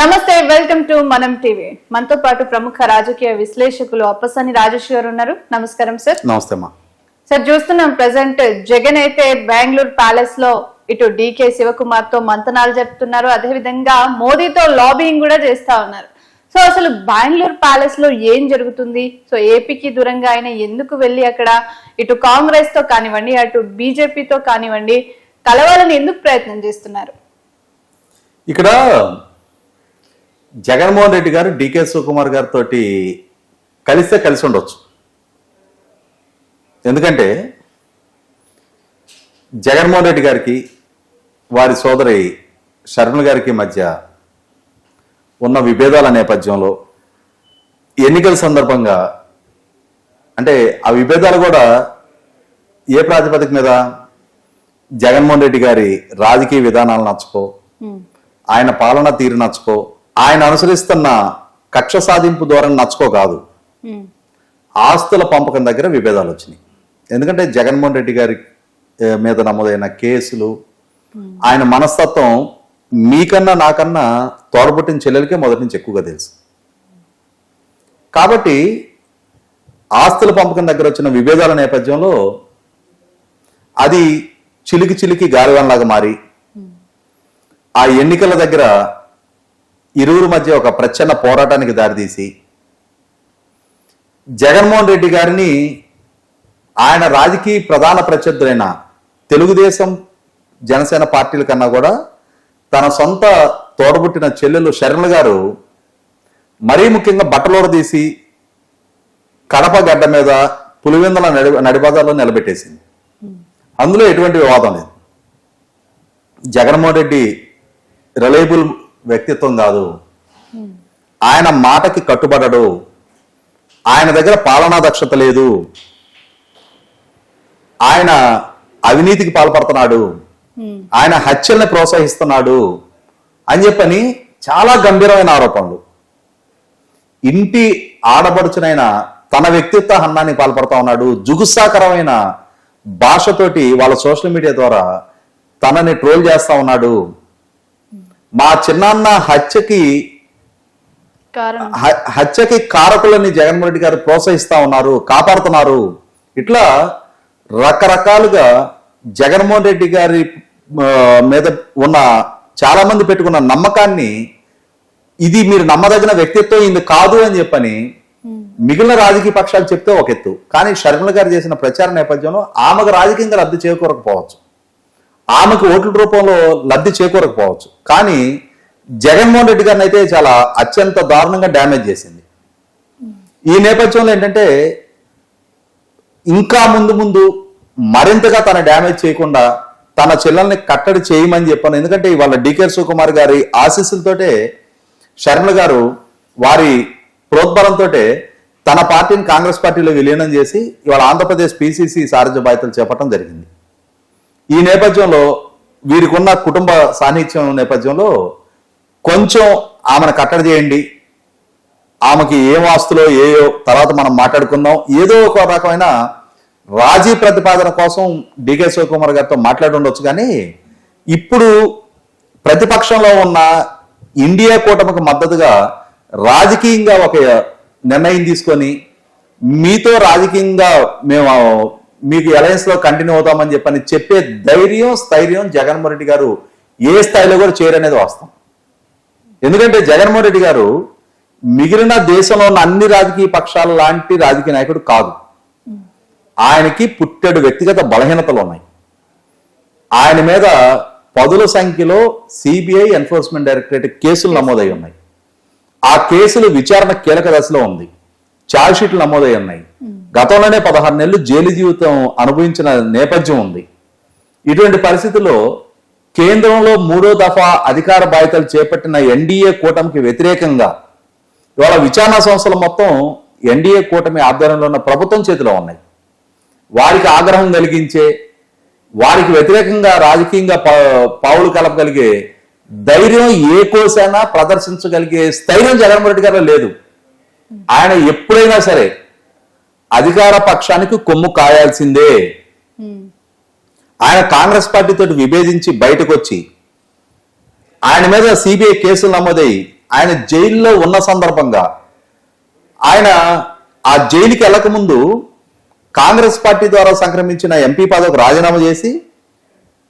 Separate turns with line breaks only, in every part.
నమస్తే welcome to మనం TV. మనతో పాటు ప్రముఖ రాజకీయ విశ్లేషకులు అప్పసాని రాజేష్ గారు ఉన్నారు. నమస్కారం సార్.
నమస్తే
సార్ చూస్తున్నాం ప్రజెంట్ జగన్ అయితే బెంగళూరు ప్యాలెస్లో ఇటు డికే శివకుమార్తో మంతనాలు జరుపుతున్నారు. అదేవిధంగా మోదీతో లాబింగ్ కూడా చేస్తా ఉన్నారు. సో అసలు బెంగళూరు ప్యాలెస్లో ఏం జరుగుతుంది? సో ఏపీకి దూరంగా ఆయన ఎందుకు వెళ్ళి అక్కడ? ఇటు కాంగ్రెస్తో కానివ్వండి అటు బీజేపీతో కానివ్వండి కలవాలని ఎందుకు ప్రయత్నం చేస్తున్నారు?
ఇక్కడ జగన్మోహన్ రెడ్డి గారు డికే శివకుమార్ గారితో కలిస్తే కలిసి ఉండొచ్చు. ఎందుకంటే జగన్మోహన్ రెడ్డి గారికి వారి సోదరి శరణ్ గారికి మధ్య ఉన్న విభేదాల నేపథ్యంలో ఎన్నికల సందర్భంగా అంటే ఆ విభేదాలు కూడా ఏ ప్రాతిపదిక మీద? జగన్మోహన్ రెడ్డి గారి రాజకీయ విధానాలు నచ్చుకో ఆయన పాలన తీరు నచ్చుకో ఆయన అనుసరిస్తున్న కక్ష సాధింపు ధోరణి నచ్చుకో కాదు ఆస్తుల పంపకం దగ్గర విభేదాలు వచ్చినాయి. ఎందుకంటే జగన్మోహన్ రెడ్డి గారి మీద నమోదైన కేసులు ఆయన మనస్తత్వం మీకన్నా నాకన్నా తోడబుట్టిన చెల్లెలకే మొదటి నుంచి ఎక్కువగా తెలుసు. కాబట్టి ఆస్తుల పంపకం దగ్గర వచ్చిన విభేదాల నేపథ్యంలో అది చిలికి చిలికి గాలివన్లాగా మారి ఆ ఎన్నికల దగ్గర ఇరువురు మధ్య ఒక ప్రచ్ఛన్న పోరాటానికి దారితీసి జగన్మోహన్ రెడ్డి గారిని ఆయన రాజకీయ ప్రధాన ప్రత్యర్థులైన తెలుగుదేశం జనసేన పార్టీల కన్నా కూడా తన సొంత తోడబుట్టిన చెల్లెలు శరణ్ గారు మరీ ముఖ్యంగా బట్టలోడ తీసి కడప గడ్డ మీద పులివెందుల నడి నడిబజార్లో నిలబెట్టేసింది. అందులో ఎటువంటి వివాదం లేదు. జగన్మోహన్ రెడ్డి రిలయబుల్ వ్యక్తిత్వం కాదు. ఆయన మాటకి కట్టుబడడు. ఆయన దగ్గర పాలనా దక్షత లేదు. ఆయన అవినీతికి పాల్పడుతున్నాడు. ఆయన హత్యల్ని ప్రోత్సహిస్తున్నాడు అని చెప్పని చాలా గంభీరమైన ఆరోపణలు. ఇంటి ఆడపడుచునైన తన వ్యక్తిత్వ హన్నానికి పాల్పడతా ఉన్నాడు. జుగుసాకరమైన భాషతోటి వాళ్ళ సోషల్ మీడియా ద్వారా తనని ట్రోల్ చేస్తా ఉన్నాడు. మా చిన్నాన్న హత్యకి హత్యకి కారకులని జగన్మోహన్ రెడ్డి గారు ప్రోత్సహిస్తా ఉన్నారు కాపాడుతున్నారు. ఇట్లా రకరకాలుగా జగన్మోహన్ రెడ్డి గారి మీద ఉన్న చాలా మంది పెట్టుకున్న నమ్మకాన్ని ఇది మీరు నమ్మదగిన వ్యక్తిత్వం ఇది కాదు అని చెప్పని మిగిలిన రాజకీయ పక్షాలు చెప్తే ఒక ఎత్తు. కానీ షర్మిల గారు చేసిన ప్రచార నేపథ్యంలో ఆమెకు రాజకీయంగా లబ్ధి చేకూరకపోవచ్చు ఆమెకు ఓట్ల రూపంలో లబ్ధి చేకూరకపోవచ్చు. కానీ జగన్మోహన్ రెడ్డి గారిని అయితే చాలా అత్యంత దారుణంగా డ్యామేజ్ చేసింది. ఈ నేపథ్యంలో ఏంటంటే ఇంకా ముందు ముందు మరింతగా తన డ్యామేజ్ చేయకుండా తన చెల్లెల్ని కట్టడి చేయమని చెప్పాను. ఎందుకంటే ఇవాళ డికే శివకుమార్ గారి ఆశీస్సులతోటే శర్మల గారు వారి ప్రోద్బలంతో తన పార్టీని కాంగ్రెస్ పార్టీలో విలీనం చేసి ఇవాళ ఆంధ్రప్రదేశ్ పిసిసి సారథ్య బాధ్యతలు చేపట్టడం జరిగింది. ఈ నేపథ్యంలో వీరికున్న కుటుంబ సాన్నిధ్యం నేపథ్యంలో కొంచెం ఆమెను కట్టడి చేయండి. ఆమెకి ఏం ఆస్తులో ఏయో తర్వాత మనం మాట్లాడుకుందాం. ఏదో ఒక రకమైన రాజీ ప్రతిపాదన కోసం డికే శివకుమార్ గారితో మాట్లాడి ఉండొచ్చు కానీ ఇప్పుడు ప్రతిపక్షంలో ఉన్న ఇండియా కూటమికి మద్దతుగా రాజకీయంగా ఒక నిర్ణయం తీసుకొని మీతో రాజకీయంగా మేము మీకు అలయన్స్లో కంటిన్యూ అవుతామని చెప్పని చెప్పే ధైర్యం స్థైర్యం జగన్మోహన్ రెడ్డి గారు ఏ స్థాయిలో కూడా చేయరనేది వాస్తవం. ఎందుకంటే జగన్మోహన్ రెడ్డి గారు మిగిలిన దేశంలో ఉన్న అన్ని రాజకీయ పక్షాల లాంటి రాజకీయ నాయకుడు కాదు. ఆయనకి పుట్టెడు వ్యక్తిగత బలహీనతలు ఉన్నాయి. ఆయన మీద పదుల సంఖ్యలో సిబిఐ ఎన్ఫోర్స్మెంట్ డైరెక్టరేట్ కేసులు నమోదై ఉన్నాయి. ఆ కేసులు విచారణ కీలక దశలో ఉంది. ఛార్జ్ షీట్లు నమోదై ఉన్నాయి. గతంలోనే పదహారు నెలలు జైలు జీవితం అనుభవించిన నేపథ్యం ఉంది. ఇటువంటి పరిస్థితుల్లో కేంద్రంలో మూడో దఫా అధికార బాధ్యతలు చేపట్టిన ఎన్డీఏ కూటమికి వ్యతిరేకంగా ఇవాళ విచారణ సంస్థలు మొత్తం ఎన్డీఏ కూటమి ఆధ్వర్యంలో ఉన్న ప్రభుత్వం చేతిలో ఉన్నాయి. వారికి ఆగ్రహం కలిగించే వారికి వ్యతిరేకంగా రాజకీయంగా పావులు కలపగలిగే ధైర్యం ఏ కోసైనా ప్రదర్శించగలిగే స్థైర్యం జగన్మోహన్ రెడ్డి గారిలో లేదు. ఆయన ఎప్పుడైనా సరే అధికార పక్షానికి కొమ్ము కాయాల్సిందే. ఆయన కాంగ్రెస్ పార్టీతో విభేదించి బయటకు వచ్చి ఆయన మీద సిబిఐ కేసులు నమోదై ఆయన జైల్లో ఉన్న సందర్భంగా ఆయన ఆ జైలుకి వెళ్ళక ముందు కాంగ్రెస్ పార్టీ ద్వారా సంక్రమించిన ఎంపీ పదవికి రాజీనామా చేసి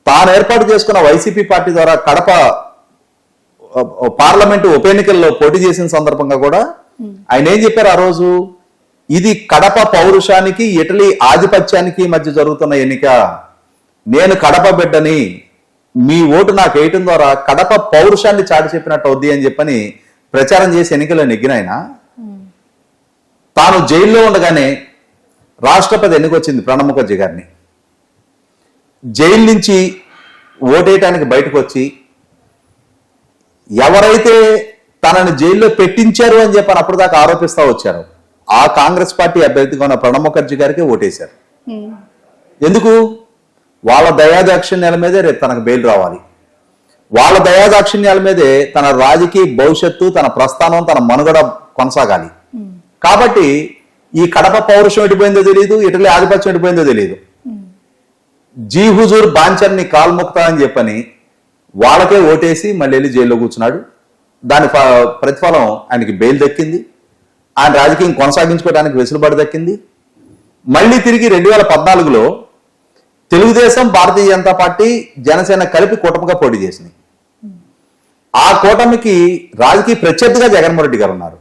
తాను ఏర్పాటు చేసుకున్న వైసీపీ పార్టీ ద్వారా కడప పార్లమెంటు ఉప ఎన్నికల్లో పోటీ చేసిన సందర్భంగా కూడా ఆయన ఏం చెప్పారు ఆ రోజు? ఇది కడప పౌరుషానికి ఇటలీ ఆధిపత్యానికి మధ్య జరుగుతున్న ఎన్నిక. నేను కడప బిడ్డని మీ ఓటు నాకు వేయటం ద్వారా కడప పౌరుషాన్ని చాటి చెప్పినట్టు అవుద్ది అని చెప్పని ప్రచారం చేసి ఎన్నికల్లో నెగ్గిన ఆయన తాను జైల్లో ఉండగానే రాష్ట్రపతి ఎన్నికొచ్చింది ప్రణబ్ ముఖర్జీ గారిని. జైలు నుంచి ఓటేయటానికి బయటకు వచ్చి ఎవరైతే తనని జైల్లో పెట్టించారు అని చెప్పని అప్పుడు దాకా ఆరోపిస్తా వచ్చారు. ఆ కాంగ్రెస్ పార్టీ అభ్యర్థిగా ఉన్న ప్రణబ్ ముఖర్జీ గారికి ఓటేశారు. ఎందుకు? వాళ్ళ దయాదాక్షిణ్యాల మీదే రేపు తనకు బెయిల్ రావాలి. వాళ్ళ దయాదాక్షిణ్యాల మీదే తన రాజకీయ భవిష్యత్తు తన ప్రస్థానం తన మనుగడ కొనసాగాలి. కాబట్టి ఈ కడప పౌరుషం ఎటుపోయిందో తెలియదు ఇటలీ ఆధిపత్యం ఎటుపోయిందో తెలియదు జీ హుజూర్ బాంచర్ని కాల్ముక్తా అని చెప్పని వాళ్ళకే ఓటేసి మళ్ళీ వెళ్ళి జైల్లో కూర్చున్నాడు. దాని ప్రతిఫలం ఆయనకి బెయిల్ దక్కింది. ఆయన రాజకీయం కొనసాగించుకోవడానికి వెసులుబాటు దక్కింది. మళ్ళీ తిరిగి రెండు వేల పద్నాలుగులో తెలుగుదేశం భారతీయ జనతా పార్టీ జనసేన కలిపి కూటమిగా పోటీ చేసినాయి. ఆ కూటమికి రాజకీయ ప్రత్యర్థిగా జగన్మోహన్ రెడ్డి గారు ఉన్నారు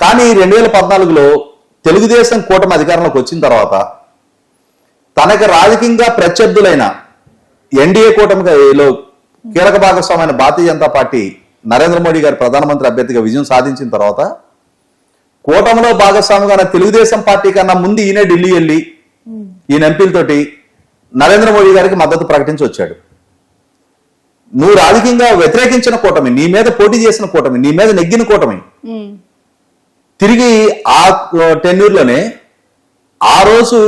కానీ రెండు వేల పద్నాలుగులో తెలుగుదేశం కూటమి అధికారంలోకి వచ్చిన తర్వాత తనకు రాజకీయంగా ప్రత్యర్థులైన ఎన్డీఏ కూటమిలో కీలక భాగస్వామైన భారతీయ జనతా పార్టీ నరేంద్ర మోడీ గారు ప్రధానమంత్రి అభ్యర్థిగా విజయం సాధించిన తర్వాత కూటమిలో భాగస్వామిగా తెలుగుదేశం పార్టీ కన్నా ముందు ఈయన ఢిల్లీ వెళ్ళి ఈయన ఎంపీలతోటి నరేంద్ర మోడీ గారికి మద్దతు ప్రకటించి వచ్చాడు. నువ్వు రాజకీయంగా వ్యతిరేకించిన కూటమి నీ మీద పోటీ చేసిన కూటమి నీ మీద నెగ్గిన కూటమి.
ఉమ్,
తిరిగి ఆ టెన్యూర్లోనే ఆ రోజు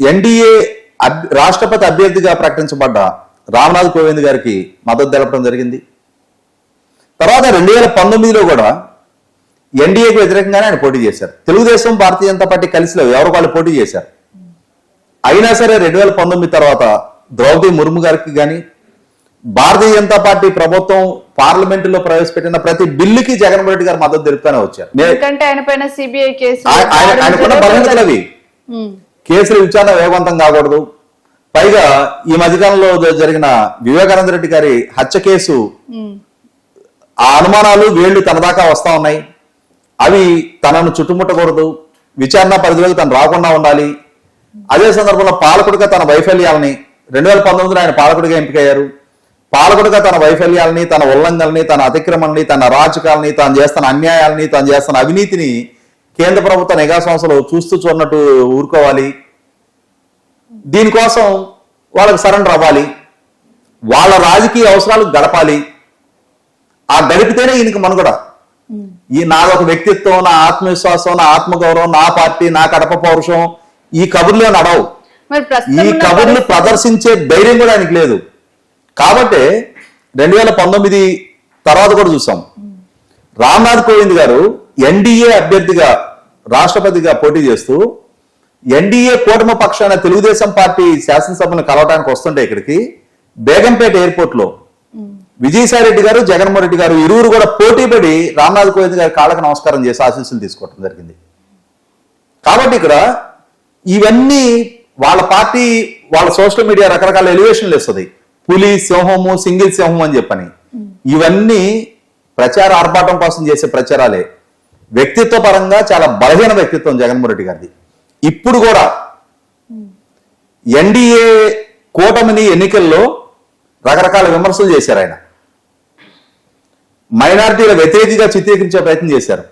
ఎన్డీఏ రాష్ట్రపతి అభ్యర్థిగా ప్రకటించబడ్డ రామ్నాథ్ కోవింద్ గారికి మద్దతు తెలపడం జరిగింది. తర్వాత రెండు వేల పంతొమ్మిదిలో కూడా ఎన్డీఏకి వ్యతిరేకంగానే ఆయన పోటీ చేశారు. తెలుగుదేశం భారతీయ జనతా పార్టీ కలిసి లేవు. ఎవరు వాళ్ళు పోటీ చేశారు? అయినా సరే రెండు వేల పంతొమ్మిది తర్వాత ద్రౌపది ముర్ము గారికి కానీ భారతీయ జనతా పార్టీ ప్రభుత్వం పార్లమెంటులో ప్రవేశపెట్టిన ప్రతి బిల్లుకి జగన్మోహన్ రెడ్డి గారు మద్దతు తెలుపుతూనే వచ్చారు. ఆయనకున్న బలహీనతలు అవి కేసుల విచారణ వేగవంతం కాకూడదు. పైగా ఈ మధ్యకాలంలో జరిగిన వివేకానంద రెడ్డి గారి హత్య కేసు ఆ అనుమానాలు వేళ్ళు తన దాకా వస్తా ఉన్నాయి. అవి తనను చుట్టుముట్టకూడదు. విచారణ పరిధిలోకి తను రాకుండా ఉండాలి. అదే సందర్భంలో పాలకుడిగా తన వైఫల్యాలని రెండు వేల పంతొమ్మిదిలో ఆయన పాలకుడిగా ఎంపికయ్యారు. పాలకుడిగా తన వైఫల్యాలని తన ఉల్లంఘనల్ని తన అతిక్రమణని తన రాజకాలని తాను చేస్తున్న అన్యాయాలని తాను చేస్తున్న అవినీతిని కేంద్ర ప్రభుత్వ నిఘా సంస్థలు చూస్తూ చూడనట్టు ఊరుకోవాలి. దీనికోసం వాళ్ళకి సరెండర్ అవ్వాలి. వాళ్ళ రాజకీయ అవసరాలు గడపాలి. ఆ గడిపితేనే ఈయనకి మనుగడ. ఈ నాదొక వ్యక్తిత్వం నా ఆత్మవిశ్వాసం నా ఆత్మగౌరవం నా పార్టీ నా కడప పౌరుషం ఈ కబుర్లే నడవు. ఈ కబుర్లు ప్రదర్శించే ధైర్యం కూడా ఆయనకి లేదు. కాబట్టి రెండు వేల పంతొమ్మిది తర్వాత కూడా చూసాం. రామ్నాథ్ కోవింద్ గారు ఎన్డీఏ అభ్యర్థిగా రాష్ట్రపతిగా పోటీ చేస్తూ ఎన్డీఏ కూటమి పక్షాన తెలుగుదేశం పార్టీ శాసనసభను కలవడానికి వస్తుంటే ఇక్కడికి బేగంపేట ఎయిర్పోర్ట్లో విజయసాయి రెడ్డి గారు జగన్మోహన్ రెడ్డి గారు ఇరువురు కూడా పోటీపడి రామ్నాథ్ కోవింద్ గారి కాళ్ళకు నమస్కారం చేసి ఆశీస్సులు తీసుకోవడం జరిగింది. కాబట్టి ఇక్కడ ఇవన్నీ వాళ్ళ పార్టీ వాళ్ళ సోషల్ మీడియా రకరకాల ఎలివేషన్లు ఇస్తుంది పులి సింహము సింగిల్ సింహం అని చెప్పని. ఇవన్నీ ప్రచార ఆర్భాటం కోసం చేసే ప్రచారాలే. వ్యక్తిత్వ పరంగా చాలా బలహీన వ్యక్తిత్వం జగన్మోహన్ రెడ్డి గారిది. ఇప్పుడు కూడా ఎన్డీఏ కూటమిని ఎన్నికల్లో రకరకాల విమర్శలు చేశారు ఆయన. మైనారిటీల వ్యతిరేకిగా చిత్రీకరించే ప్రయత్నం చేశారు.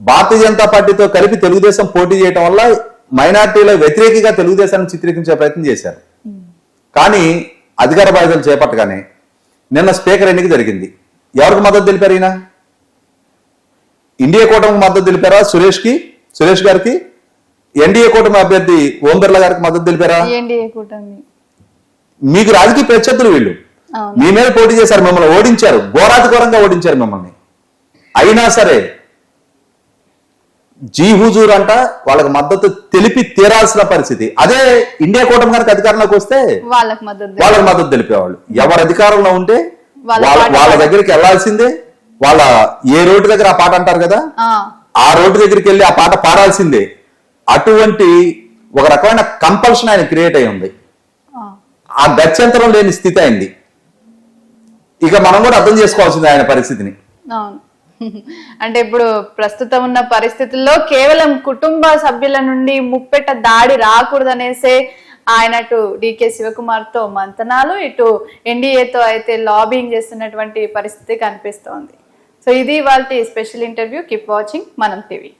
భారతీయ జనతా పార్టీతో కలిపి తెలుగుదేశం పోటీ చేయడం వల్ల మైనారిటీల వ్యతిరేకిగా తెలుగుదేశాన్ని చిత్రీకరించే ప్రయత్నం చేశారు. కానీ అధికార బాధ్యతలు చేపట్టగానే నిన్న స్పీకర్ ఎన్నిక జరిగింది. ఎవరికి మద్దతు తెలిపారు ఈయన? ఇండియా కూటమికి మద్దతు తెలిపారా? సురేష్కి సురేష్ గారికి? ఎన్డీఏ కూటమి అభ్యర్థి ఓం బిర్లా గారికి మద్దతు తెలిపారా? మీకు రాజకీయ ప్రత్యర్థులు వీళ్ళు. మీ మీద పోటీ చేశారు మిమ్మల్ని ఓడించారు. ఘోరాతి ఘోరంగా ఓడించారు మిమ్మల్ని. అయినా సరే జీ హుజూర్ అంట వాళ్ళకి మద్దతు తెలిపి తీరాల్సిన పరిస్థితి. అదే ఇండియా కూటమి కనుక అధికారంలోకి వస్తే
వాళ్ళకి మద్దతు
తెలిపేవాళ్ళు. ఎవరు అధికారంలో ఉంటే
వాళ్ళ
దగ్గరికి వెళ్ళాల్సిందే వాళ్ళ ఏ రోడ్డు దగ్గర ఆ పాట అంటారు కదా?
ఆ,
రోడ్డు దగ్గరికి వెళ్ళి ఆ పాట పాడాల్సిందే. అటువంటి ఒక రకమైన కంపల్షన్ ఆయన క్రియేట్ అయి ఉంది.
ఆ.
ఆ గత్యంతరం లేని స్థితి అయింది. ఇక మనం కూడా అర్థం చేసుకోవాల్సింది ఆయన పరిస్థితిని.
అవును. అంటే ఇప్పుడు ప్రస్తుతం ఉన్న పరిస్థితుల్లో కేవలం కుటుంబ సభ్యుల నుండి ముప్పెట దాడి రాకూడదనేసే ఆయన అటు డికే శివకుమార్తో మంతనాలు ఇటు ఎన్డీఏతో అయితే లాబింగ్ చేస్తున్నటువంటి పరిస్థితి కనిపిస్తోంది. సో ఇది వాళ్ళ special interview. Keep watching. Manam TV.